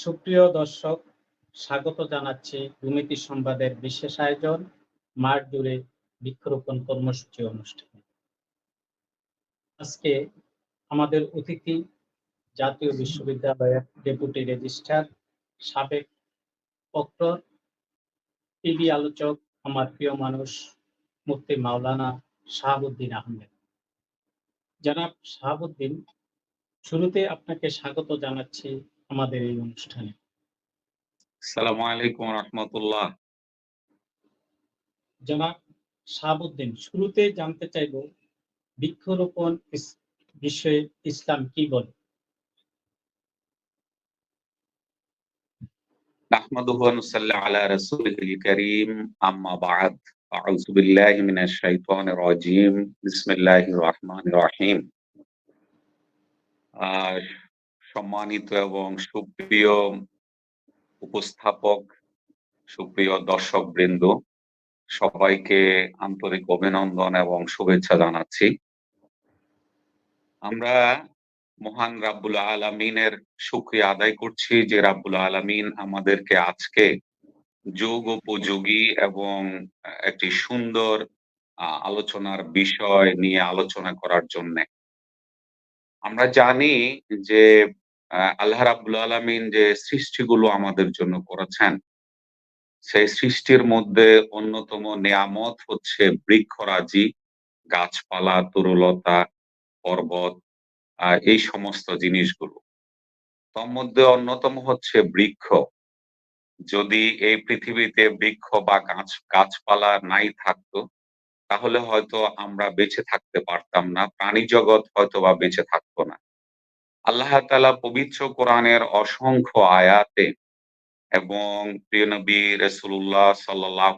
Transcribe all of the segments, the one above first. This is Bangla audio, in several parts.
সুপ্রিয় দর্শক, স্বাগত জানাচ্ছি দুর্নীতি সংবাদের বিশেষ আয়োজন মাঠ জুড়ে বৃক্ষরোপণ কর্মসূচি অনুষ্ঠানে। আজকে আমাদের অতিথি জাতীয় বিশ্ববিদ্যালয়ের ডেপুটি রেজিস্ট্রার, সাবেক প্রক্টর টিভি আলোচক, আমার প্রিয় মানুষ মুক্তি মাওলানা শাহাবুদ্দিন আহমেদ। জনাব শাহাবুদ্দিন, শুরুতে আপনাকে স্বাগত জানাচ্ছি আমাদের এই অনুষ্ঠানে আসসালামু আলাইকুম রহমতুল্লাহ জনাব শাহাবুদ্দিন শুরুতে জানতে চাইব বৃক্ষরোপণ ইস- বিষয়ে ইসলাম কি বলে نحمده ونصلي على رسوله الكريم أما بعد أعوذ بالله من الشيطان الرجيم بسم الله الرحمن الرحيم আহ, সম্মানিত এবং সুপ্রিয় উপস্থাপক, সুপ্রিয় দর্শক বৃন্দ সবাইকে আন্তরিক অভিনন্দন এবং শুভেচ্ছা জানাচ্ছি। আমরা মহান রাব্বুল আলামিনের শুকরিয়া আদায় করছি যে রাব্বুল আলমিন আমাদেরকে আজকে যোগ উপযোগী এবং একটি সুন্দর আলোচনার বিষয় নিয়ে আলোচনা করার জন্যে। আমরা জানি যে আল্লাহ রাব্বুল আলামিন যে সৃষ্টিগুলো আমাদের জন্য করেছেন, সেই সৃষ্টির মধ্যে অন্যতম নেয়ামত হচ্ছে বৃক্ষরাজি, গাছপালা, তরুলতা, পর্বত এই সমস্ত জিনিসগুলো। তার মধ্যে অন্যতম হচ্ছে বৃক্ষ। যদি এই পৃথিবীতে বৃক্ষ বা গাছ, গাছপালা নাই থাকতো, তাহলে হয়তো আমরা বেঁচে থাকতে পারতাম না প্রাণী জগৎ হয়তো বা বেঁচে থাকতো না। আল্লাহ তাআলা পবিত্র কোরআনের অসংখ্য আয়াতে এবং প্রিয় নবী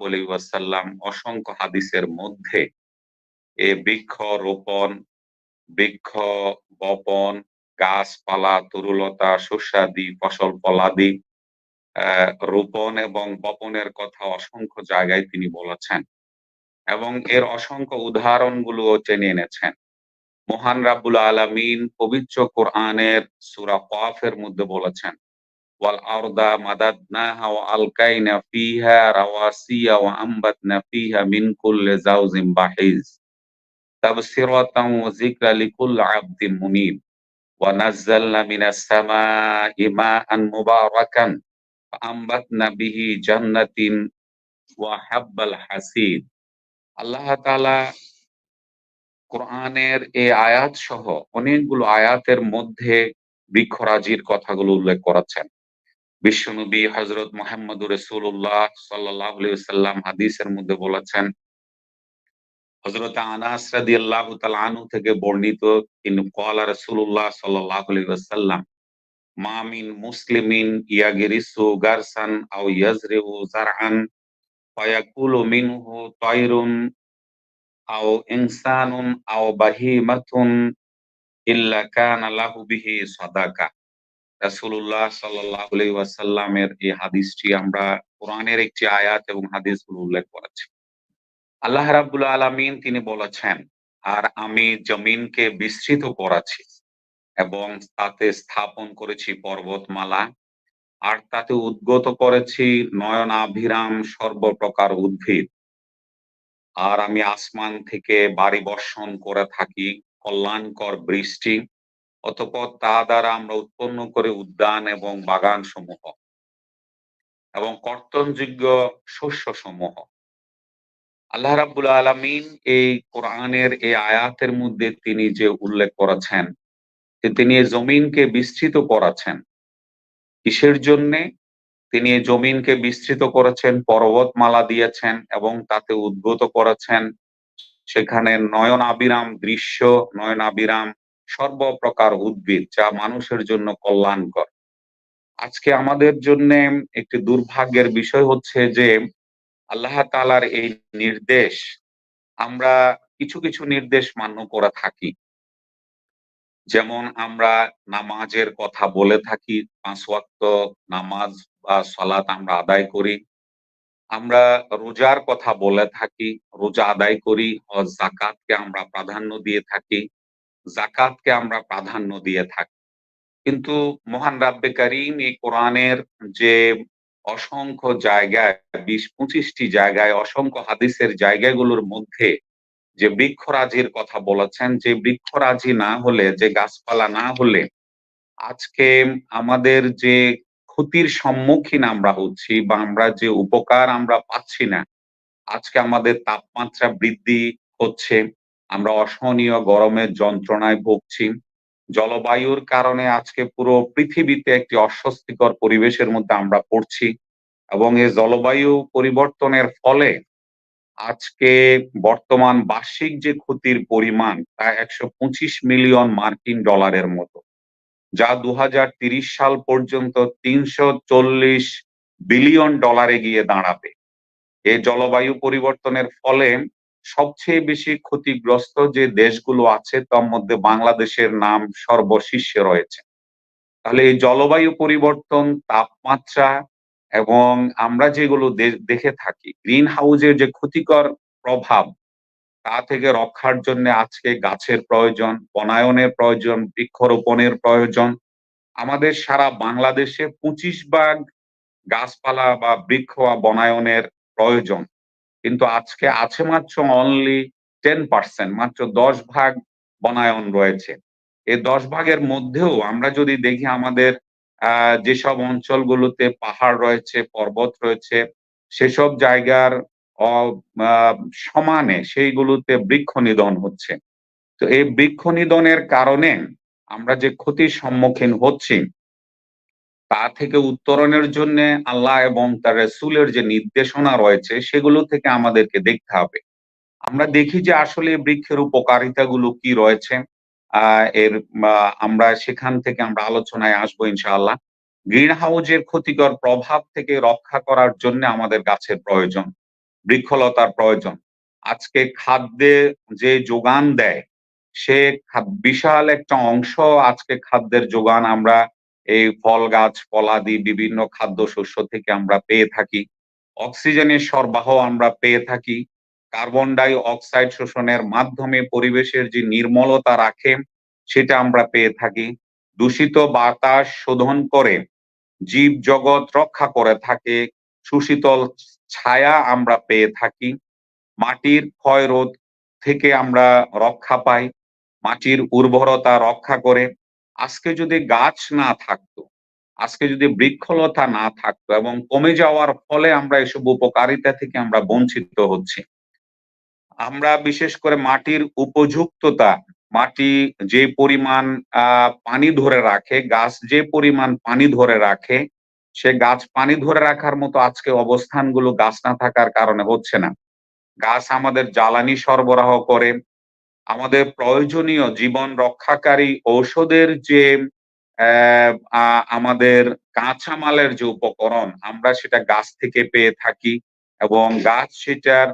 আলাইহি ওয়াসাল্লাম অসংখ্য হাদিসের মধ্যে এ বৃক্ষ রোপণ, বৃক্ষ বপন, গাছপালা, তরুলতা, শস্যাদি, ফসল ফলাদি রোপণ এবং বপনের কথা অসংখ্য জায়গায় তিনি বলেছেন এবং এর অসংখ্য উদাহরণগুলোও টেনে এনেছেন। মহান রাব্বুল আলামিন পবিত্র কোরআনের সূরা কফের মধ্যে বলেছেন ওয়াল আরদা মাদাদনাহা ওয়া আলকাইনা ফিহা রাওয়াসিয়া ওয়া আম্বাতনা ফিহা মিন কুল্লি জাওজিন বাহিজ তাবসিরাতাও ওয়া যিকরা লিকুল্লি আবদিন মুনিব ওয়া নাযালনা মিনাস সামাই মাআন মুবারাকান فأنبتنا به جنة وحب الحسيد আল্লাহ তাআলা কোরআনের এই আয়াত সহ অনেকগুলো আয়াতের মধ্যে বৃক্ষরাজির কথাগুলো উল্লেখ করেছেন বিশ্বনবী হযরত মোহাম্মদ রাসূলুল্লাহ সাল্লাল্লাহু আলাইহি ওয়াসাল্লাম হাদিসের মধ্যে বলেছেন, হযরত আনাস রাদিয়াল্লাহু তাআলা আনহু থেকে বর্ণিত তিনি ক্বালা রাসূলুল্লাহ সাল্লাল্লাহু আলাইহি ওয়াসাল্লাম, মা মিন মুসলিমিন ইয়াগরিসু গারসান আও ইয়াজরিউ জারআন ফায়াকুলু মিনহু তায়রুন আও ইনসানুন আও বাহিমাতুন ইল্লা কানা লাহু বিহি সাদাকা। রাসূলুল্লাহ সাল্লাল্লাহু আলাইহি ওয়াসাল্লামের এই হাদিসটি আমরা কোরআনের একটি আয়াত এবং হাদিসগুলো উল্লেখ করেছি। আল্লাহ রাব্বুল আলামিন তিনি বলেছেন, আর আমি জমিনকে বিস্তৃত করেছি এবং তাতে স্থাপন করেছি পর্বতমালা, আর তাতে উদ্গত করেছি নয়নাভিরাম সর্বপ্রকার উদ্ভিদ। আর আমি আসমান থেকে বাড়ি বর্ষণ করে থাকি, কল্যাণকর বৃষ্টি, অতঃপর তা দ্বারা আমরা উৎপন্ন করে উদ্যান এবং বাগান সমূহ এবং কর্তনযোগ্য শস্য সমূহ আল্লাহ রাব্বুল আলামিন এই কোরআনের এই আয়াতের মধ্যে তিনি যে উল্লেখ করেছেন, যে তিনি জমিনকে বিস্তৃত করেছেন, কিসের জন্যে? তিনি জমিনকে বিস্তৃত করেছেন, পর্বতমালা দিয়েছেন এবং তাতে উদ্গত করেছেন সেখানে নয়ন আবিরাম দৃশ্য নয়ন আবিরাম সর্বপ্রকার উদ্ভিদ যা মানুষের জন্য কল্যাণকর। আজকে আমাদের জন্য একটি দুর্ভাগ্যের বিষয় হচ্ছে যে আল্লাহ তাআলার এই নির্দেশ আমরা কিছু কিছু নির্দেশ মান্য করে থাকি। যেমন আমরা নামাজের কথা বলে থাকি, পাঁচ ওয়াক্ত নামাজ বা সালাত আমরা আদায় করি। আমরা রোজার কথা বলে থাকি, রোজা আদায় করি, হজ, জাকাতকে আমরা প্রাধান্য দিয়ে থাকি, জাকাতকে আমরা প্রাধান্য দিয়ে থাকি। কিন্তু মহান রাব্বে কারিম এই কোরআনের যে অসংখ্য জায়গায়, বিশ পঁচিশটি জায়গায়, অসংখ্য হাদিসের জায়গাগুলোর মধ্যে যে বৃক্ষরাজির কথা বলেছেন, যে বৃক্ষরাজি না হলে, যে গাছপালা না হলে আজকে আমাদের যে ক্ষতির সম্মুখীন আমরা হচ্ছি বা আমরা যে উপকার আমরা পাচ্ছি না, আজকে আমাদের তাপমাত্রা বৃদ্ধি হচ্ছে, আমরা অসহনীয় গরমের যন্ত্রণায় ভুগছি, জলবায়ুর কারণে আজকে পুরো পৃথিবীতে একটি অস্বস্তিকর পরিবেশের মধ্যে আমরা পড়ছি এবং এই জলবায়ু পরিবর্তনের ফলে আজকে বর্তমান বার্ষিক যে ক্ষতির পরিমাণ তা একশো পঁচিশ মিলিয়ন মার্কিন ডলারের মতো, যা দু সাল পর্যন্ত তিনশো চল্লিশ বিলিয়ন ডলারে গিয়ে দাঁড়াবে। এই জলবায়ু পরিবর্তনের ফলে সবচেয়ে বেশি ক্ষতিগ্রস্ত যে দেশগুলো আছে, তার মধ্যে বাংলাদেশের নাম সর্বশীর্ষে রয়েছে। তাহলে এই জলবায়ু পরিবর্তন, তাপমাত্রা এবং আমরা যেগুলো দেখে থাকি গ্রিন হাউসের যে ক্ষতিকর প্রভাব, তা থেকে রক্ষার জন্য আজকে গাছের প্রয়োজন, বনায়নের প্রয়োজন, বৃক্ষরোপণের প্রয়োজন। আমাদের সারা বাংলাদেশে পঁচিশ ভাগ গাছপালা বা বৃক্ষ বা বনায়নের প্রয়োজন। কিন্তু আজকে আছে মাত্র অনলি টেন পার্সেন্ট মাত্র দশ ভাগ বনায়ন রয়েছে। এই দশ ভাগের মধ্যেও আমরা যদি দেখি আমাদের যেসব অঞ্চলগুলোতে পাহাড় রয়েছে, পর্বত রয়েছে, সেসব জায়গার সমানে সেইগুলোতে বৃক্ষ নিধন হচ্ছে। তো এই বৃক্ষ নিধনের কারণে আমরা যে ক্ষতির সম্মুখীন হচ্ছি, তা থেকে উত্তরণের জন্য আল্লাহ এবং তার রসুলের যে নির্দেশনা রয়েছে, সেগুলো থেকে আমাদেরকে দেখতে হবে। আমরা দেখি যে আসলে বৃক্ষের উপকারিতাগুলো কি রয়েছে। এর আমরা সেখান থেকে আমরা আলোচনায় আসব ইনশাআল্লাহ। গ্রিন হাউজের ক্ষতিকর প্রভাব থেকে রক্ষা করার জন্য আমাদের গাছের প্রয়োজন, বৃক্ষলতার প্রয়োজন। আজকে খাদ্যে যে যোগান দেয়, সে বিশাল একটা অংশ আজকে খাদ্যের যোগান আমরা এই ফল গাছ, ফলাদি, বিভিন্ন খাদ্য শস্য থেকে আমরা পেয়ে থাকি। অক্সিজেনের সরবরাহ আমরা পেয়ে থাকি। কার্বন ডাই অক্সাইড শোষণের মাধ্যমে পরিবেশের যে নির্মলতা রাখে, সেটা আমরা পেয়ে থাকি। দূষিত বাতাস শোধন করে জীব জগৎ রক্ষা করে থাকে সুশীতল ছায়া আমরা পেয়ে থাকি। মাটির ক্ষয় রোধ থেকে আমরা রক্ষা পাই, মাটির উর্বরতা রক্ষা করে। আজকে যদি গাছ না থাকতো, আজকে যদি বৃক্ষলতা না থাকতো এবং কমে যাওয়ার ফলে আমরা এসব উপকারিতা থেকে আমরা বঞ্চিত হচ্ছি। আমরা বিশেষ করে মাটির উপযুক্ততা, মাটি যে পরিমাণ পানি ধরে রাখে, গাছ যে পরিমাণ পানি ধরে রাখে, সে গাছ পানি ধরে রাখার মতো আজকে অবস্থানগুলো গাছ না থাকার কারণে হচ্ছে না। গাছ আমাদের জ্বালানি সরবরাহ করে, আমাদের প্রয়োজনীয় জীবন রক্ষাকারী ঔষধের যে আমাদের কাঁচামালের যে উপকরণ, আমরা সেটা গাছ থেকে পেয়ে থাকি এবং গাছ সেটার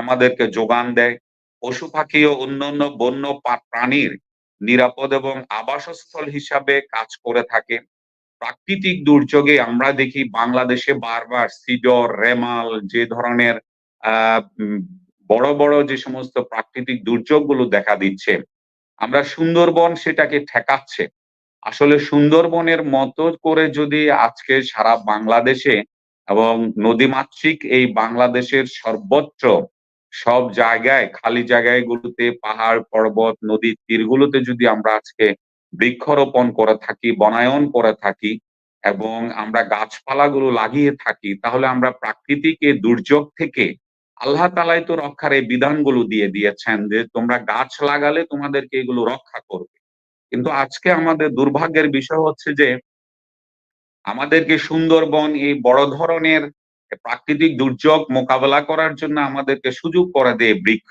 আমাদেরকে যোগান দেয়। পশু পাখি ও অন্যান্য বন্য প্রাণীর নিরাপদ এবং আবাসস্থল হিসাবে কাজ করে থাকে। প্রাকৃতিক দুর্যোগে আমরা দেখি বাংলাদেশে বারবার সিডর, রেমাল যে ধরনের বড় বড় যে সমস্ত প্রাকৃতিক দুর্যোগগুলো দেখা দিচ্ছে, আমরা সুন্দরবন সেটাকে ঠেকাচ্ছে। আসলে সুন্দরবনের মতো করে যদি আজকে সারা বাংলাদেশে এবং নদীমাতৃক এই বাংলাদেশের সর্বত্র সব জায়গায়, খালি জায়গাগুলোতে, পাহাড়, পর্বত নদীর তীরগুলোতে যদি আমরা আজকে বৃক্ষরোপণ করে থাকি, বনায়ন করে থাকি এবং আমরা গাছপালাগুলো লাগিয়ে থাকি, তাহলে আমরা প্রাকৃতিক দুর্যোগ থেকে আল্লাহ তালাই তো রক্ষার এই বিধানগুলো দিয়ে দিয়েছেন যে তোমরা গাছ লাগালে তোমাদেরকে এগুলো রক্ষা করবে। কিন্তু আজকে আমাদের দুর্ভাগ্যের বিষয় হচ্ছে যে আমাদেরকে সুন্দরবন এই বড় ধরনের প্রাকৃতিক দুর্যোগ মোকাবেলা করার জন্য আমাদেরকে সুযোগ করে দেয় বৃক্ষ।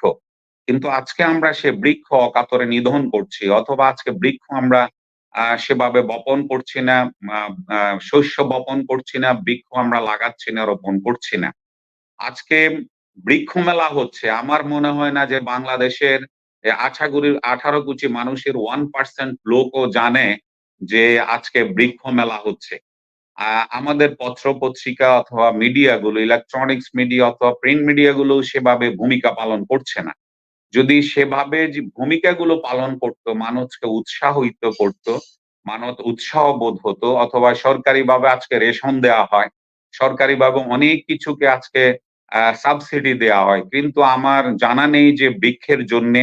কিন্তু আজকে আমরা সে বৃক্ষ অকাতরে নিধন করছি, অথবা আজকে বৃক্ষ আমরা সেভাবে বপন করছি না শস্য বপন করছি না, বৃক্ষ আমরা লাগাচ্ছি না, রোপণ করছি না। আজকে বৃক্ষ মেলা হচ্ছে, আমার মনে হয় না যে বাংলাদেশের আঠাগুড়ির আঠারো কুচি মানুষের ওয়ান পার্সেন্ট লোকও জানে যে আজকে বৃক্ষ মেলা হচ্ছে। আমাদের পত্র পত্রিকা অথবা মিডিয়াগুলো ইলেকট্রনিক্স মিডিয়া অথবা প্রিন্ট মিডিয়াগুলো সেভাবে ভূমিকা পালন করছে না। যদি সেভাবে যে ভূমিকাগুলো পালন করতো, মানুষকে উৎসাহিত করত মানত উৎসাহ বোধ হতো, অথবা সরকারিভাবে আজকে রেশন দেওয়া হয়, সরকারিভাবে অনেক কিছুকে আজকে সাবসিডি দেওয়া হয়, কিন্তু আমার জানা নেই যে বৃক্ষের জন্য,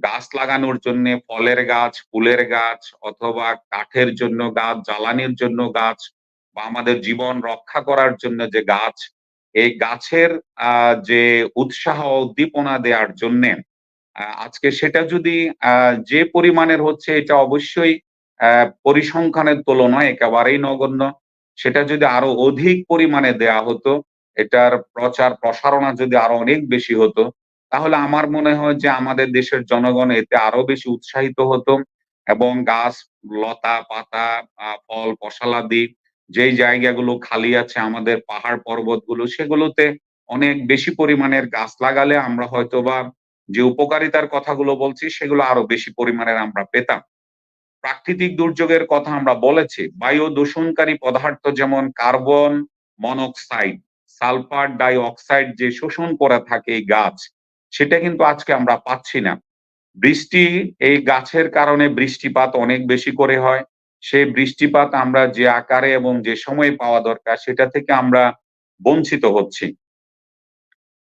গাছ লাগানোর জন্য, ফলের গাছ, ফুলের গাছ, অথবা কাঠের জন্য গাছ, জ্বালানির জন্য গাছ বা আমাদের জীবন রক্ষা করার জন্য যে গাছ, এই গাছের যে উৎসাহ উদ্দীপনা দেওয়ার জন্যে আজকে সেটা যদি যে পরিমাণের হচ্ছে এটা অবশ্যই পরিসংখ্যানের তুলনায় একেবারেই নগণ্য। সেটা যদি আরও অধিক পরিমাণে দেয়া হতো, এটার প্রচার প্রসারণা যদি আরও অনেক বেশি হতো, তাহলে আমার মনে হয় যে আমাদের দেশের জনগণ এতে আরও বেশি উৎসাহিত হতো এবং গাছ, লতা, পাতা ফল ফসলাদি যেই জায়গাগুলো খালি আছে আমাদের পাহাড় পর্বতগুলো, সেগুলোতে অনেক বেশি পরিমাণের গাছ লাগালে আমরা হয়তোবা যে উপকারিতার কথাগুলো বলছি, সেগুলো আরও বেশি পরিমাণের আমরা পেতাম। প্রাকৃতিক দুর্যোগের কথা আমরা বলেছি, বায়ু দূষণকারী পদার্থ যেমন carbon monoxide, sulphur dioxide যে শোষণ করে থাকে এই গাছ, সেটা কিন্তু আজকে আমরা পাচ্ছি না। বৃষ্টি, এই গাছের কারণে বৃষ্টিপাত অনেক বেশি করে হয়। সেই বৃষ্টিপাত আমরা যে আকারে এবং যে সময়ে পাওয়া দরকার, সেটা থেকে আমরা বঞ্চিত হচ্ছি।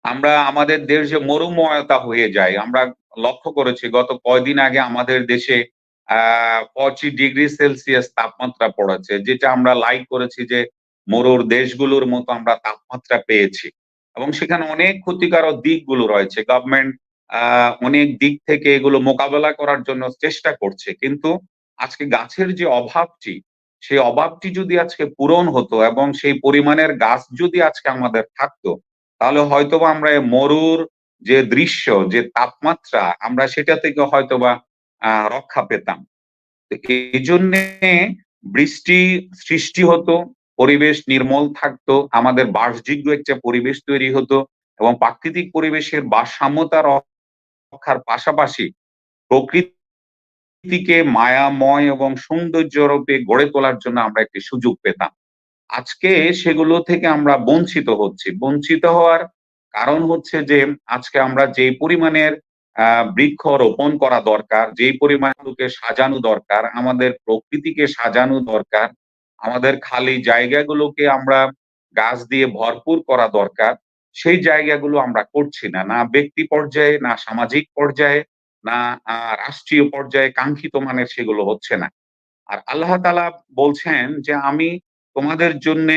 আমরা আমাদের দেশ যে মরুময়তা হয়ে যায়, আমরা লক্ষ্য করেছি গত কয়দিন আগে আমাদের দেশে পঁচিশ ডিগ্রি সেলসিয়াস তাপমাত্রা পড়েছে, যেটা আমরা লাইক করেছি যে মরুর দেশগুলোর মতো আমরা তাপমাত্রা পেয়েছি। এবং সেখানে অনেক ক্ষতিকারক দিকগুলো রয়েছে গভর্নমেন্ট অনেক দিক থেকে এগুলো মোকাবেলা করার জন্য চেষ্টা করছে। কিন্তু আজকে গাছের যে অভাবটি, সেই অভাবটি যদি আজকে পূরণ হতো এবং সেই পরিমাণের গাছ যদি আজকে আমাদের থাকতো, তাহলে হয়তোবা আমরা মরুর যে দৃশ্য, যে তাপমাত্রা, আমরা সেটা থেকে হয়তোবা রক্ষা পেতাম। এই জন্যে বৃষ্টি সৃষ্টি হতো, পরিবেশ নির্মল থাকতো, আমাদের বাসযোগ্য একটা পরিবেশ তৈরি হতো এবং প্রাকৃতিক পরিবেশের ভারসাম্যতা রক্ষার পাশাপাশি প্রকৃতিকে মায়াময় এবং সৌন্দর্য রূপে গড়ে তোলার জন্য আমরা একটি সুযোগ পেতাম। আজকে সেগুলো থেকে আমরা বঞ্চিত হচ্ছি। বঞ্চিত হওয়ার কারণ হচ্ছে যে, আজকে আমরা যে পরিমাণের বৃক্ষ রোপণ করা দরকার যেই পরিমাণগুলোকে সাজানো দরকার, আমাদের প্রকৃতিকে সাজানো দরকার, আমাদের খালি জায়গাগুলোকে আমরা গাছ দিয়ে ভরপুর করা দরকার, সেই জায়গাগুলো আমরা করছি না। না ব্যক্তি পর্যায়ে, না সামাজিক পর্যায়ে না রাষ্ট্রীয় পর্যায়ে কাঙ্ক্ষিত মানের সেগুলো হচ্ছে না। আর আল্লাহ তালা বলছেন যে, আমি তোমাদের জন্য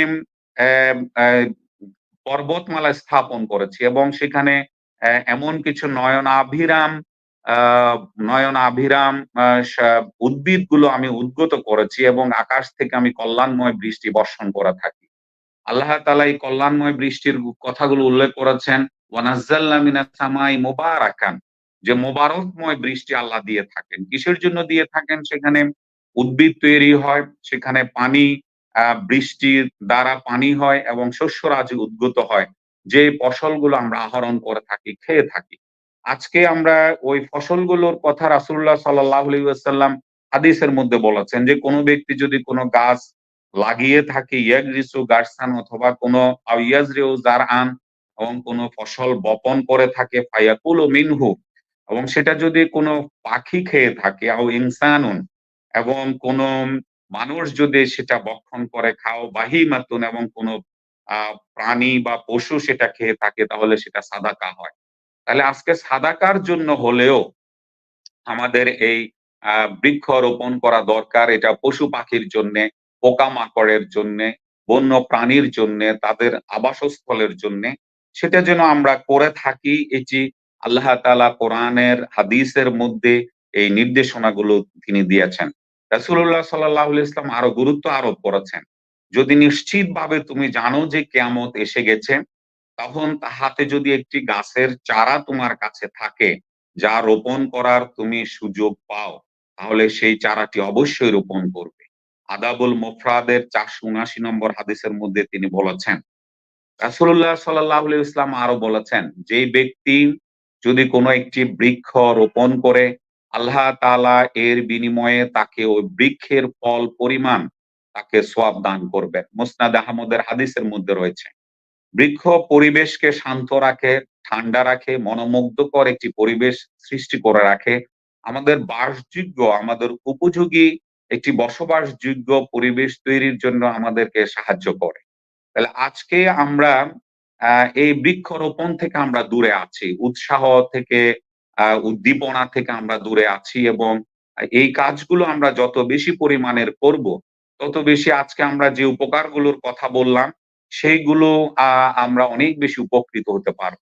পর্বতমালা স্থাপন করেছি এবং সেখানে এমন কিছু নয়নাভিরাম আহ নয়নাভিরাম উদ্ভিদগুলো আমি উদ্গত করেছি এবং আকাশ থেকে আমি কল্যাণময় বৃষ্টি বর্ষণ করে থাকি। আল্লাহ তালা এই কল্যাণময় বৃষ্টির কথাগুলো উল্লেখ করেছেন ওয়ানাজ্জালনা মিনাস সামাই মুবারাকান। যে মোবারকময় বৃষ্টি আল্লাহ দিয়ে থাকেন। কিসের জন্য দিয়ে থাকেন? সেখানে উদ্ভিদ তৈরি হয়, সেখানে পানি বৃষ্টির দ্বারা পানি হয় এবং শস্যরাজ উদ্গত হয়। যে ফসলগুলো আমরা আহরণ করে থাকি, খেয়ে থাকি। আজকে আমরা ওই ফসলগুলোর কথা রাসুল্লাহ আলাইহি হাদিসের মধ্যে বলেছেন যে, কোনো ব্যক্তি যদি কোনো গাছ লাগিয়ে থাকে, ইয়াগরিসু গাছসান অথবা কোনো আউয়াজরিউ জারআন এবং কোনো ফসল বপন করে থাকে, ফায়াকুলু মিনহু এবং সেটা যদি কোনো পাখি খেয়ে থাকে, আও ইনসানুন, এবং কোনো মানুষ যদি সেটা বক্ষণ করে, খাও বাহি মাতুন এবং কোনো প্রাণী বা পশু সেটা খেয়ে থাকে, তাহলে সেটা সাদাকা হয়। তাহলে আজকে সাদাকার জন্য হলেও আমাদের এই বৃক্ষ রোপণ করা দরকার। এটা পশু পাখির জন্যে, পোকামাকড়ের জন্যে, বন্য প্রাণীর জন্যে, তাদের আবাসস্থলের জন্যে। সেটা যেন আমরা করে থাকি, এটি আল্লাহ তালা কোরআনের, হাদিসের মধ্যে এই নির্দেশনাগুলো তিনি দিয়েছেন। রাসূলুল্লাহ সাল্লাল্লাহু আলাইহি ইসলাম আরও গুরুত্ব আরোপ করেছেন। যদি নিশ্চিতভাবে তুমি জানো যে কেয়ামত এসে গেছে, তখন হাতে যদি একটি গাছের চারা তোমার কাছে থাকে, যা রোপণ করার তুমি সুযোগ পাও, তাহলে সেই চারাটি অবশ্যই রোপণ করবে। আদাবুল মোফরাদের চারশো উনাশি নম্বর হাদিসের মধ্যে তিনি বলেছেন, রাসূলুল্লাহ সাল্লাহ ইসলাম আরও বলেছেন, যে ব্যক্তি যদি কোনো একটি বৃক্ষ রোপণ করে, আল্লাহ তাআলা এর বিনিময়ে তাকে ওই বৃক্ষের ফল পরিমাণ তাকে সোয়াব দান করবেন মুসনাদ আহমদের হাদিসের মধ্যে রয়েছে, বৃক্ষ পরিবেশকে শান্ত রাখে, ঠান্ডা রাখে, মনোমুগ্ধকর একটি পরিবেশ সৃষ্টি করে রাখে। আমাদের বাসযোগ্য, আমাদের উপযোগী একটি বসবাসযোগ্য পরিবেশ তৈরির জন্য আমাদেরকে সাহায্য করে। তাহলে আজকে আমরা এই বৃক্ষরোপণ থেকে আমরা দূরে আছি, উৎসাহ থেকে উদ্দীপনা থেকে আমরা দূরে আছি এবং এই কাজগুলো আমরা যত বেশি পরিমাণের করব, তত বেশি আজকে আমরা যে উপকারগুলোর কথা বললাম, সেইগুলো আমরা অনেক বেশি উপকৃত হতে পারব।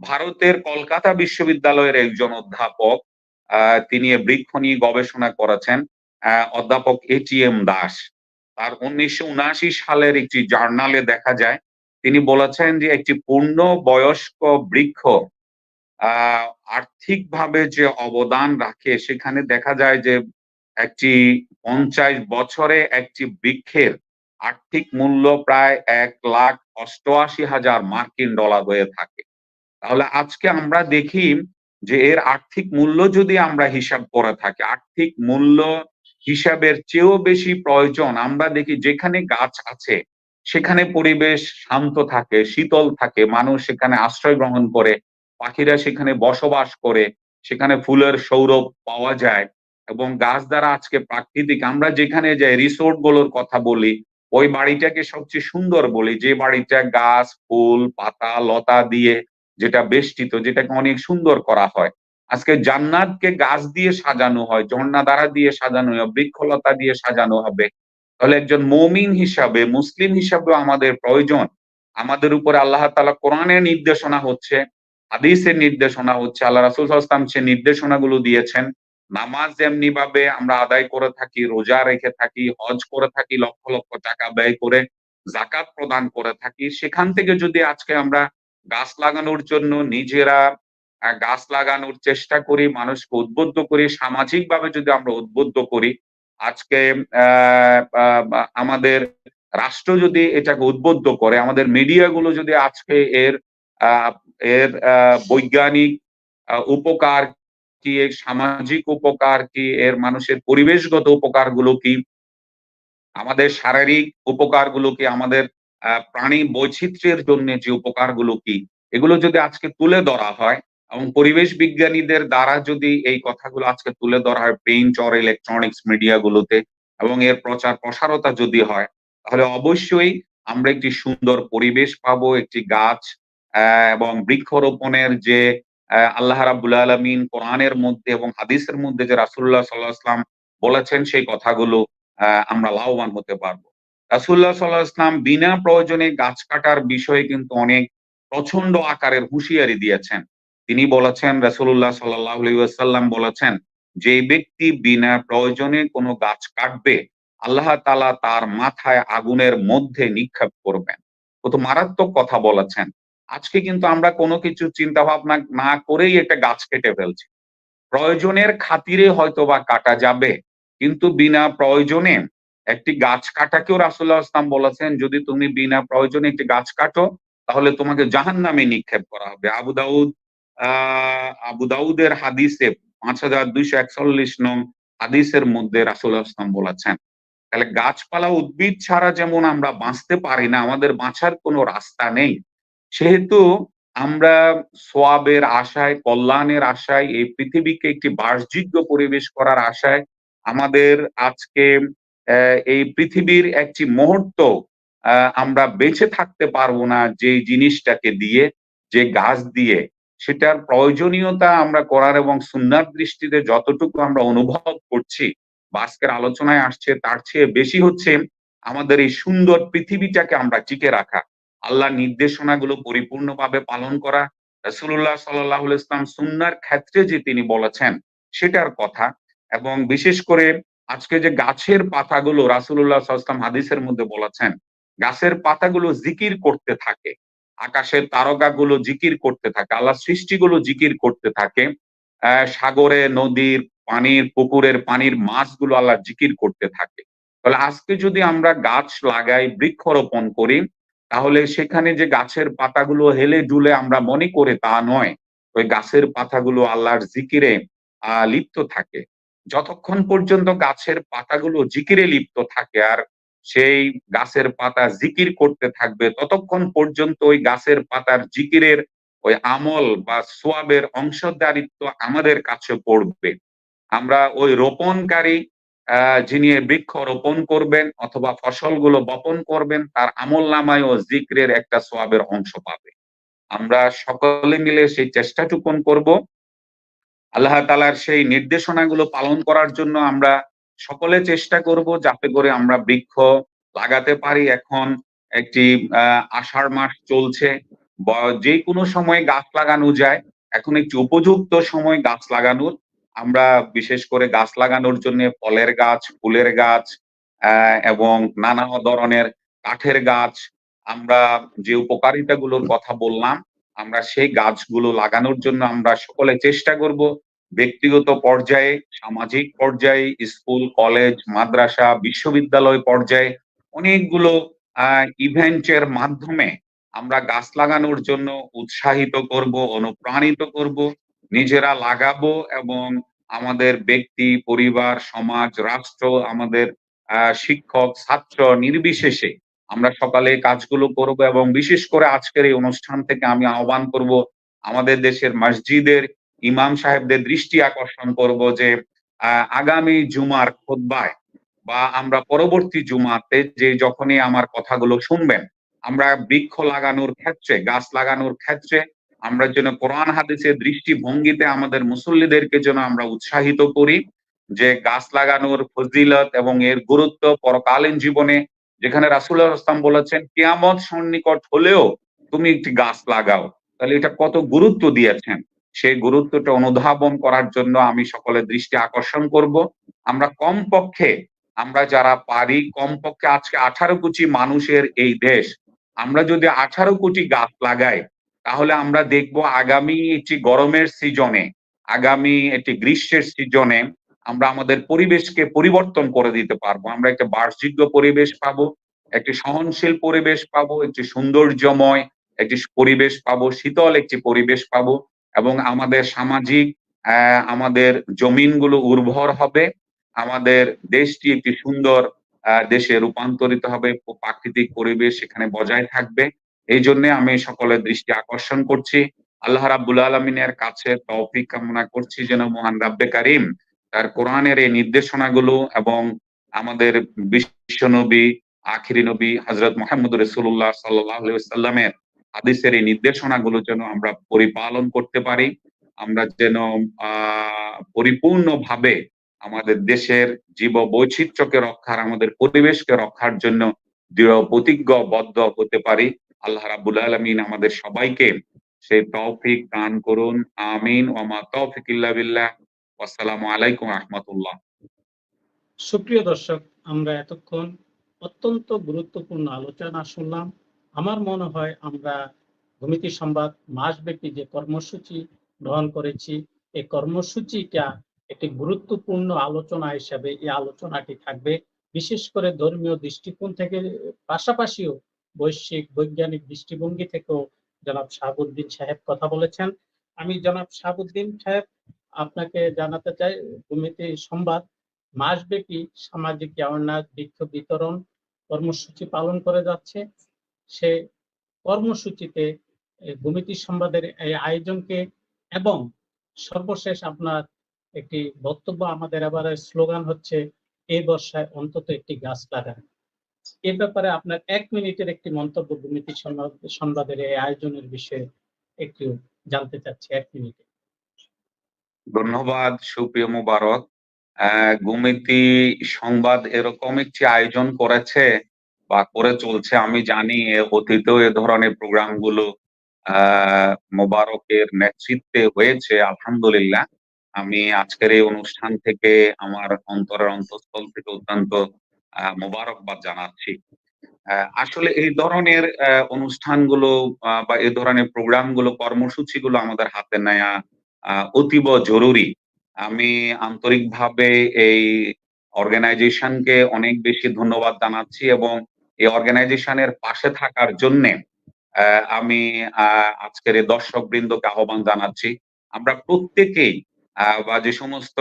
ভারতের কলকাতা বিশ্ববিদ্যালয়ের একজন অধ্যাপক তিনি বৃক্ষ নিয়ে গবেষণা করেছেন অধ্যাপক এটিএম দাস। তার উনিশশো উনআশি সালের একটি জার্নালে দেখা যায় তিনি বলেছেন যে একটি পূর্ণ বয়স্ক বৃক্ষ আর্থিকভাবে যে অবদান রাখে, সেখানে দেখা যায় যে একটি পঞ্চাশ বছরে একটি বৃক্ষের আর্থিক মূল্য প্রায় এক লাখ অষ্টআশি হাজার মার্কিন ডলার হয়ে থাকে। তাহলে আজকে আমরা দেখি যে এর আর্থিক মূল্য যদি আমরা হিসাব করে থাকি, আর্থিক মূল্য হিসাবের চেয়েও বেশি প্রয়োজন, আমরা দেখি যেখানে গাছ আছে সেখানে পরিবেশ শান্ত থাকে, শীতল থাকে, মানুষ সেখানে আশ্রয় গ্রহণ করে, পাখিরা সেখানে বসবাস করে, সেখানে ফুলের সৌরভ পাওয়া যায় এবং গাছ দ্বারা আজকে প্রাকৃতিক। আমরা যেখানে যাই রিসোর্টগুলোর কথা বলি, ওই বাড়িটাকে সবচেয়ে সুন্দর বলি, যে বাড়িটা গাছ, ফুল, পাতা, লতা দিয়ে যেটা বেষ্টিত, যেটাকে অনেক সুন্দর করা হয়। আজকে জান্নাতকে গাছ দিয়ে সাজানো হয়, ঝর্ণা দ্বারা দিয়ে সাজানো হয়, বৃক্ষলতা দিয়ে সাজানো হবে। তাহলে একজন মমিন হিসাবে, মুসলিম হিসাবে আমাদের প্রয়োজন। আমাদের উপরে আল্লাহ তাআলা কোরআনের নির্দেশনা হচ্ছে, হাদিসের নির্দেশনা হচ্ছে, আল্লাহ রাসূল আলাইহি সে নির্দেশনাগুলো দিয়েছেন। নামাজ যেমনি ভাবে আমরা আদায় করে থাকি, রোজা রেখে থাকি, হজ করে থাকি, লক্ষ লক্ষ টাকা ব্যয় করে জাকাত প্রদান করে থাকি। সেখান থেকে যদি আজকে আমরা গাছ লাগানোর জন্য নিজেরা গাছ লাগানোর চেষ্টা করি, মানুষকে উদ্বুদ্ধ করি, সামাজিকভাবে যদি আমরা উদ্বুদ্ধ করি আজকে আমাদের রাষ্ট্র যদি এটাকে উদ্বুদ্ধ করে, আমাদের মিডিয়া গুলো যদি আজকে এর এর বৈজ্ঞানিক উপকার কি, এর সামাজিক উপকার কি, এর মানুষের পরিবেশগত উপকারগুলো কি, আমাদের শারীরিক উপকারগুলো কি, আমাদের প্রাণী বৈচিত্র্যের জন্য যে উপকারগুলো কি, এগুলো যদি আজকে তুলে ধরা হয় এবং পরিবেশ বিজ্ঞানীদের দ্বারা যদি এই কথাগুলো আজকে তুলে ধরা হয় প্রিন্ট অর ইলেকট্রনিক্স মিডিয়া গুলোতে, এবং এর প্রচার প্রসারতা যদি হয়, তাহলে অবশ্যই আমরা একটি সুন্দর পরিবেশ পাবো, একটি গাছ এবং বৃক্ষরোপণের যে আল্লাহ রাবুল আলমিন কোরআনের মধ্যে এবং হাদিসের মধ্যে যে রাসুল্লাহ সাল্লাহ আসলাম বলেছেন, সেই কথাগুলো আমরা লাভবান হতে পারব। রাসুল্লাহ সাল্লাহ ইসলাম বিনা প্রয়োজনে গাছ কাটার বিষয়ে কিন্তু অনেক প্রচণ্ড আকারের হুঁশিয়ারি দিয়েছেন। তিনি বলেছেন রাসুল্লাহ সাল্লাহ সাল্লাম বলেছেন যে ব্যক্তি বিনা প্রয়োজনে কোনো গাছ কাটবে, আল্লাহ তালা তার মাথায় আগুনের মধ্যে নিক্ষেপ করবেন। কত মারাত্মক কথা বলেছেন। আজকে কিন্তু আমরা কোনো কিছু চিন্তা ভাবনা না করেই একটা গাছ কেটে ফেলছি। প্রয়োজনের খাতিরে হয়তো বা কাটা যাবে, কিন্তু বিনা প্রয়োজনে একটি গাছ কাটাকেও রাসুল্লাহ ইসলাম বলেছেন, যদি তুমি বিনা প্রয়োজনে একটি গাছ কাটো, তাহলে তোমাকে জাহান নামে নিক্ষেপ করা হবে। আবু দাউদ আবু দাউদের হাদিসে পাঁচ হাজার দুইশো একচল্লিশ নং হাদিসের মধ্যে রাসুল্লাহ ইসলাম বলেছেন, তাহলে গাছপালা উদ্ভিদ ছাড়া যেমন আমরা বাঁচতে পারি না, আমাদের বাঁচার কোনো রাস্তা নেই। সেহেতু আমরা সোয়াবের আশায়, কল্যাণের আশায়, এই পৃথিবীকে একটি বাসযোগ্য পরিবেশ করার আশায় আমাদের আজকে এই পৃথিবীর একটি মুহূর্ত আমরা বেঁচে থাকতে পারব না যে জিনিসটাকে দিয়ে, যে গাছ দিয়ে সেটার প্রয়োজনীয়তা আমরা করার এবং সুন্দর দৃষ্টিতে যতটুকু আমরা অনুভব করছি, বা আজকের আলোচনায় আসছে, তার চেয়ে বেশি হচ্ছে আমাদের এই সুন্দর পৃথিবীটাকে আমরা টিকে রাখা। আল্লাহ নির্দেশনাগুলো পরিপূর্ণভাবে পালন করা, রাসূলুল্লাহ সাল্লাহ ইসলাম সুন্নার ক্ষেত্রে যে তিনি বলেছেন সেটার কথা, এবং বিশেষ করে আজকে যে গাছের পাতাগুলো রাসূলুল্লাহ সাল্লাম হাদিসের মধ্যে বলেছেন, গাছের পাতাগুলো জিকির করতে থাকে। আকাশের তারকাগুলো জিকির করতে থাকে আল্লাহ সৃষ্টিগুলো জিকির করতে থাকে। সাগরে, নদীর পানির পুকুরের পানির মাছগুলো আল্লাহ জিকির করতে থাকে। তাহলে আজকে যদি আমরা গাছ লাগাই, বৃক্ষরোপণ করি, তাহলে সেখানে যে গাছের পাতাগুলো হেলে ডুলে আমরা মনে করে তা নয়। ওই গাছের পাতাগুলো আল্লাহর জিকিরে লিপ্ত থাকে। যতক্ষণ পর্যন্ত গাছের পাতাগুলো জিকিরে লিপ্ত থাকে আর সেই গাছের পাতা জিকির করতে থাকবে। ততক্ষণ পর্যন্ত ওই গাছের পাতার জিকিরের ওই আমল বা সোয়াবের অংশদারিত্ব আমাদের কাছে পড়বে। আমরা ওই রোপণকারী যিনি বৃক্ষ রোপণ করবেন অথবা ফসলগুলো বপন করবেন, তার আমল নামায় ও জিক্রের একটা সোয়াবের অংশ পাবে। আমরা সকলে মিলে সেই চেষ্টাটুকুন করব। আল্লাহ তালার সেই নির্দেশনাগুলো পালন করার জন্য আমরা সকলে চেষ্টা করব যাতে করে আমরা বৃক্ষ লাগাতে পারি। এখন একটি আষাঢ় মাস চলছে। যে কোনো সময় গাছ লাগানো যায়। এখন একটি উপযুক্ত সময় গাছ লাগানোর। আমরা বিশেষ করে গাছ লাগানোর জন্য ফলের গাছ, ফুলের গাছ এবং নানা ধরনের কাঠের গাছ। আমরা যে উপকারিতাগুলোর কথা বললাম, আমরা সেই গাছগুলো লাগানোর জন্য আমরা সকলে চেষ্টা করব। ব্যক্তিগত পর্যায়ে, সামাজিক পর্যায়ে, স্কুল, কলেজ, মাদ্রাসা, বিশ্ববিদ্যালয় পর্যায়ে অনেকগুলো ইভেন্টের মাধ্যমে আমরা গাছ লাগানোর জন্য উৎসাহিত করব, অনুপ্রাণিত করব, নিজেরা লাগাবো এবং আমাদের ব্যক্তি, পরিবার, সমাজ, রাষ্ট্র, আমাদের শিক্ষক, ছাত্র নির্বিশেষে আমরা সকালে কাজগুলো করব এবং বিশেষ করে আজকের এই অনুষ্ঠান থেকে আমি আহ্বান করব আমাদের দেশের মসজিদের ইমাম সাহেবদের দৃষ্টি আকর্ষণ করব যে আগামী জুমার খোদ্বায় বা আমরা পরবর্তী জুমাতে যে যখনই আমার কথাগুলো শুনবেন, আমরা বৃক্ষ লাগানোর ক্ষেত্রে, গাছ লাগানোর ক্ষেত্রে, আমরা যেন কোরআন হাদিসের দৃষ্টিভঙ্গিতে আমাদের মুসল্লিদেরকে যেন আমরা উৎসাহিত করি যে গাছ লাগানোর ফজিলত এবং এর গুরুত্ব পরকালীন জীবনে, যেখানে রাসুল্লাহ আসলাম বলেছেন, কিয়ামত সন্নিকট হলেও তুমি একটি গাছ লাগাও। তাহলে এটা কত গুরুত্ব দিয়েছেন? সেই গুরুত্বটা অনুধাবন করার জন্য আমি সকলের দৃষ্টি আকর্ষণ করব। আমরা কমপক্ষে, আমরা যারা পারি, কমপক্ষে আজকে আঠারো কোটি মানুষের এই দেশ, আমরা যদি আঠারো কোটি গাছ লাগাই, তাহলে আমরা দেখব আগামী একটি গরমের সিজনে, আগামী একটি গ্রীষ্মের সিজনে আমরা আমাদের পরিবেশকে পরিবর্তন করে দিতে পারব। আমরা একটা বাসযোগ্য পরিবেশ পাবো, একটি সহনশীল পরিবেশ পাবো, একটি সৌন্দর্যময় একটি পরিবেশ পাবো, শীতল একটি পরিবেশ পাবো। এবং আমাদের সামাজিক আমাদের জমিনগুলো উর্বর হবে, আমাদের দেশটি একটি সুন্দর দেশে রূপান্তরিত হবে, প্রাকৃতিক পরিবেশ সেখানে বজায় থাকবে। এই জন্য আমি সকলের দৃষ্টি আকর্ষণ করছি। আল্লাহ রাব্বুল আলমিনের কাছে তৌফিক কামনা করছি যেন মহান রাব্বে কারিম তার কোরআনের এই নির্দেশনাগুলো এবং আমাদের বিশ্বনবী আখিরি নবী হজরত মোহাম্মদ রসুল্লাহ সাল্লামের হাদিসের এই নির্দেশনাগুলো যেন আমরা পরিপালন করতে পারি, আমরা যেন পরিপূর্ণভাবে আমাদের দেশের জীব বৈচিত্র্যকে রক্ষার, আমাদের পরিবেশকে রক্ষার জন্য দৃঢ় প্রতিজ্ঞবদ্ধ হতে পারি। আল্লাহ রাবুল আলমিন আমাদের সবাইকে সেই তৌফিক দান করুন। আমিন। ওমা তৌফিক বিল্লাহ। আসসালামু আলাইকুম রহমতুল্লাহ। সুপ্রিয় দর্শক, আমরা এতক্ষণ অত্যন্ত গুরুত্বপূর্ণ আলোচনা শুনলাম। আমার মনে হয় আমরা ভূমিতি সংবাদ মাসব্যাপী যে কর্মসূচি গ্রহণ করেছি, এই কর্মসূচিটা একটি গুরুত্বপূর্ণ আলোচনা হিসাবে এই আলোচনাটি থাকবে। বিশেষ করে ধর্মীয় দৃষ্টিকোণ থেকে, পাশাপাশিও বৈশ্বিক বৈজ্ঞানিক দৃষ্টিভঙ্গি থেকেও জনাব শাহাবুদ্দিন সাহেব কথা বলেছেন। আমি জনাব শাহাবুদ্দিন সাহেব আপনাকে জানাতে চাই ভূমিতি সংবাদ মাসব্যাপী সামাজিক অ্যাওয়ারনেস বৃক্ষ বিতরণ কর্মসূচি পালন করে যাচ্ছে। সে কর্মসূচিতে ভূমিতি সংবাদের এই আয়োজনকে এবং সর্বশেষ আপনার একটি বক্তব্য আমাদের এবারে স্লোগান হচ্ছে এই বর্ষায় অন্তত একটি গাছ লাগান। এ ব্যাপারে আপনার এক মিনিটের একটি মন্তব্য ভূমিতি সংবাদ- সংবাদের এই আয়োজনের বিষয়ে একটু জানতে চাচ্ছি এক মিনিটে। ধন্যবাদ সুপ্রিয় মুবারক। আহ, গুমিতি সংবাদ এরকম একটি আয়োজন করেছে বা করে চলছে। আমি জানি অতীতেও এ ধরনের প্রোগ্রামগুলো মোবারকের নেতৃত্বে হয়েছে, আলহামদুলিল্লাহ। আমি আজকের এই অনুষ্ঠান থেকে আমার অন্তরের অন্তঃস্থল থেকে অত্যন্ত মোবারকবাদ জানাচ্ছি। আসলে এই ধরনের অনুষ্ঠানগুলো বা এই ধরনের প্রোগ্রামগুলো, কর্মসূচিগুলো আমাদের হাতে নেয়া অতীব জরুরি। আমি আন্তরিকভাবে এই অর্গানাইজেশনকে অনেক বেশি ধন্যবাদ জানাচ্ছি এবং এই অর্গানাইজেশনের পাশে থাকার জন্যে আমি আজকের এই দর্শক বৃন্দকে আহ্বান জানাচ্ছি। আমরা প্রত্যেকেই বা যে সমস্ত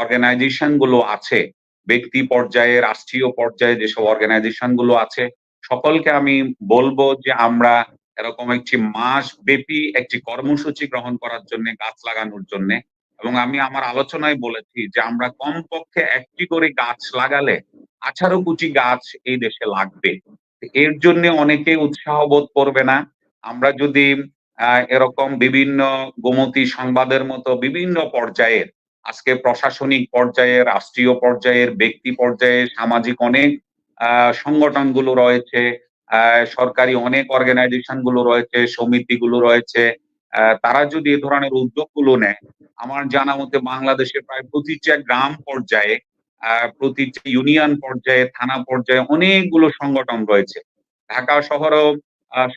অর্গানাইজেশনগুলো আছে, ব্যক্তি পর্যায়ে রাষ্ট্রীয় পর্যায়ে যেসব অর্গানাইজেশনগুলো আছে, সকলকে আমি বলব যে আমরা এরকম একটি মাস ব্যাপী একটি কর্মসূচি গ্রহণ করার জন্য, গাছ লাগানোর জন্য এবং আমি আমার আলোচনায় বলেছি যে আমরা কমপক্ষে একটি করে গাছ লাগালে আঠারো কোটি গাছ এই দেশে লাগবে। এর জন্য অনেকে উৎসাহ বোধ করবে না। আমরা যদি এরকম বিভিন্ন গোমতী সংবাদের মতো বিভিন্ন পর্যায়ের, আজকে প্রশাসনিক পর্যায়ে, রাষ্ট্রীয় পর্যায়ের, ব্যক্তি পর্যায়ে, সামাজিক অনেক সংগঠনগুলো রয়েছে সরকারি অনেক অর্গানাইজেশনগুলো রয়েছে, সমিতিগুলো রয়েছে তারা যদি এ ধরনের উদ্যোগগুলো নেয়, আমার জানা মতে বাংলাদেশে প্রায় প্রতিটা গ্রাম পর্যায়ে প্রতিটা ইউনিয়ন পর্যায়ে, থানা পর্যায়ে অনেকগুলো সংগঠন রয়েছে। ঢাকা শহরেও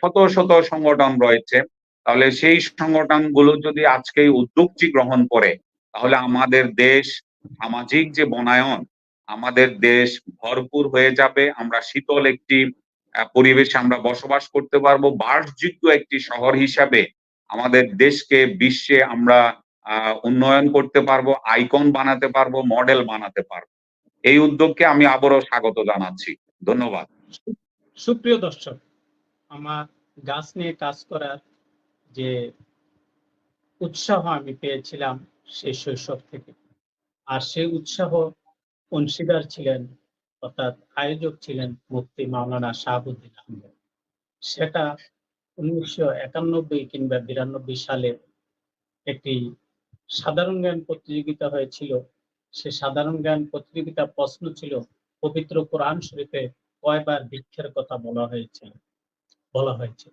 শত শত সংগঠন রয়েছে। তাহলে সেই সংগঠনগুলো যদি আজকে উদ্যোগটি গ্রহণ করে, তাহলে আমাদের দেশ সামাজিক যে বনায়ন, আমাদের দেশ ভরপুর হয়ে যাবে। আমরা শীতল একটি পরিবেশে আমরা বসবাস করতে পারব। বাসযোগ্য একটি শহর হিসাবে আমাদের দেশকে বিশ্বে আমরা উন্নয়ন করতে পারব, আইকন বানাতে পারব, মডেল বানাতে পারব। এই উদ্যোগকে আমি আবারও স্বাগত জানাচ্ছি। ধন্যবাদ। সুপ্রিয় দর্শক, আমার গাছ নিয়ে কাজ করার যে উৎসাহ আমি পেয়েছিলাম সেই শৈশব থেকে। আর সেই উৎসাহ অংশীদার ছিলেন, অর্থাৎ আয়োজক ছিলেন মুক্তি মাওলানা শাহাবুদ্দিন আহমেদ। সেটা উনিশশো একানব্বই কিংবা বিরানব্বই সালে একটি সাধারণ জ্ঞান প্রতিযোগিতা হয়েছিল। সে সাধারণ জ্ঞান প্রতিযোগিতা প্রশ্ন ছিল, পবিত্র কোরআন শরীফে কয়বার ভিক্ষার কথা বলা হয়েছে? বলা হয়েছে।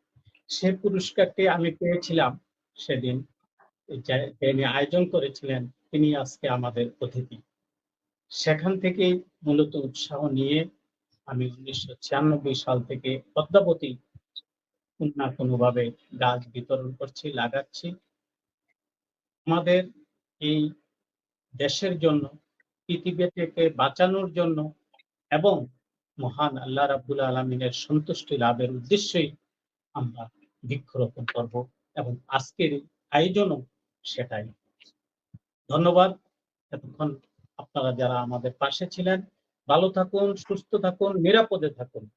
সে পুরস্কারটি আমি পেয়েছিলাম সেদিন। যিনি আয়োজন করেছিলেন, তিনি আজকে আমাদের অতিথি। সেখান থেকে মূলত উৎসাহ নিয়ে আমি উনিশশো ছিয়ানব্বই সাল থেকে পদ্মাবতী কোনো না কোনোভাবে গাছ বিতরণ করছি, লাগাচ্ছি। আমাদের এই দেশের জন্য পৃথিবীকে বাঁচানোর জন্য এবং মহান আল্লাহ রাব্বুল আলমিনের সন্তুষ্টি লাভের উদ্দেশ্যেই আমরা বৃক্ষরোপণ করব এবং আজকের আয়োজনও সেটাই। ধন্যবাদ। এতক্ষণ আপনারা যারা আমাদের পাশে ছিলেন, ভালো থাকুন, সুস্থ থাকুন, নিরাপদে থাকুন।